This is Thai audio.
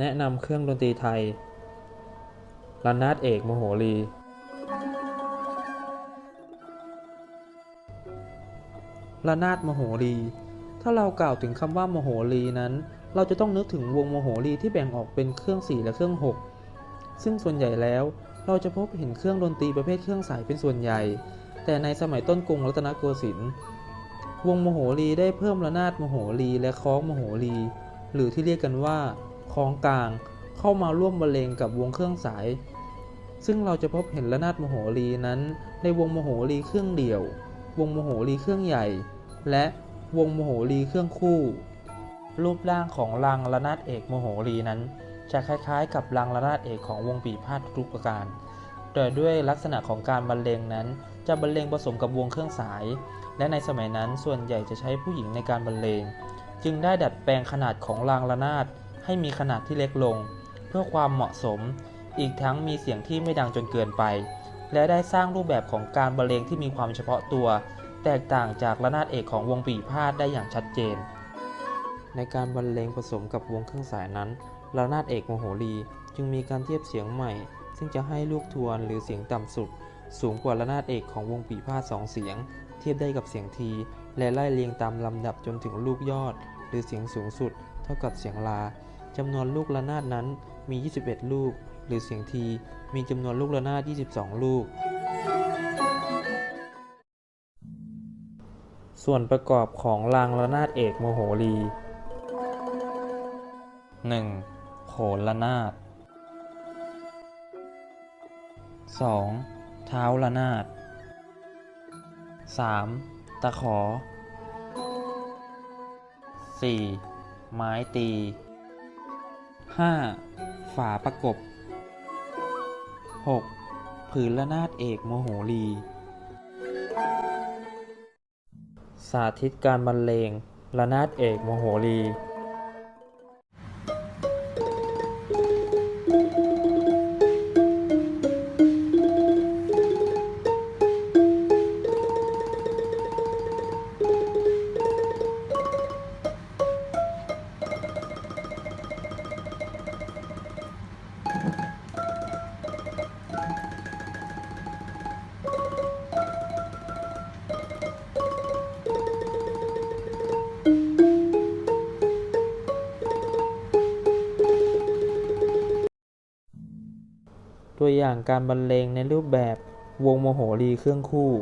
แนะนำเครื่องดนตรีไทยระนาดเอกมโหรี ระนาดมโหรี ถ้าเรากล่าวถึงคำว่ามโหรีนั้น เราจะต้องนึกถึงวงมโหรีที่แบ่งออกเป็นเครื่อง4และเครื่อง6ซึ่งส่วนใหญ่แล้วเราจะพบเห็นเครื่องดนตรีประเภทเครื่องสายเป็นส่วนใหญ่ แต่ในสมัยต้นกรุงรัตนโกสินทร์วงมโหรีได้เพิ่มระนาดมโหรีและคล้องมโหรี หรือที่เรียกกันว่า คล้องกลาง เข้ามาร่วมบรรเลงกับวงเครื่องสาย ซึ่งเราจะพบเห็นระนาดมโหรีนั้น ในวงมโหรีเครื่องเดี่ยว วงมโหรีเครื่องใหญ่ และวงมโหรีเครื่องคู่ รูปร่างของรังระนาดเอกมโหรีนั้น จะคล้ายๆ กับรังระนาดเอกของวงปีพาดทุกประการแต่ด้วยลักษณะของการบรรเลงนั้น จะบรรเลงผสมกับวงเครื่องสาย และในสมัยนั้นส่วนใหญ่จะใช้ผู้หญิงในการบรรเลง จึงได้ดัดแปลงขนาดของรางระนาด ให้มีขนาดที่เล็กลง เพื่อความเหมาะสม อีกทั้งมีเสียงที่ไม่ดังจนเกินไป และได้สร้างรูปแบบของการบรรเลงที่มีความเฉพาะตัว แตกต่างจากระนาดเอกของวงปีพาดได้อย่างชัดเจน ในการบรรเลงผสมกับวงเครื่องสายนั้นระนาดเอกโมโหรีจึงมีการเทียบเสียงใหม่ ซึ่งจะให้ลูกทวนหรือเสียงต่ำสุด สูงกว่าระนาดเอกของวงปีพาดสองเสียง เทียบได้กับเสียงที และไล่เรียงตามลำดับจนถึงลูกยอด หรือเสียงสูงสุด เท่ากับเสียงลา จำนวนลูกระนาดนั้นมี 21 ลูก หรือเสียงทีมีจำนวนลูกระนาด 22 ลูก ส่วนประกอบของรางระนาดเอกโมโหรี 1. โขนระนาด 2. เท้าระนาด 3. ตะขอ 4. ไม้ตี 5. ฝาประกบ 6. ผืนละนาดเอกโมโหรี สาธิตการบรรเลงระนาดเอกโมโหรี ตัวอย่างการบรรเลงในรูปแบบวงโมโหรีเครื่องคู่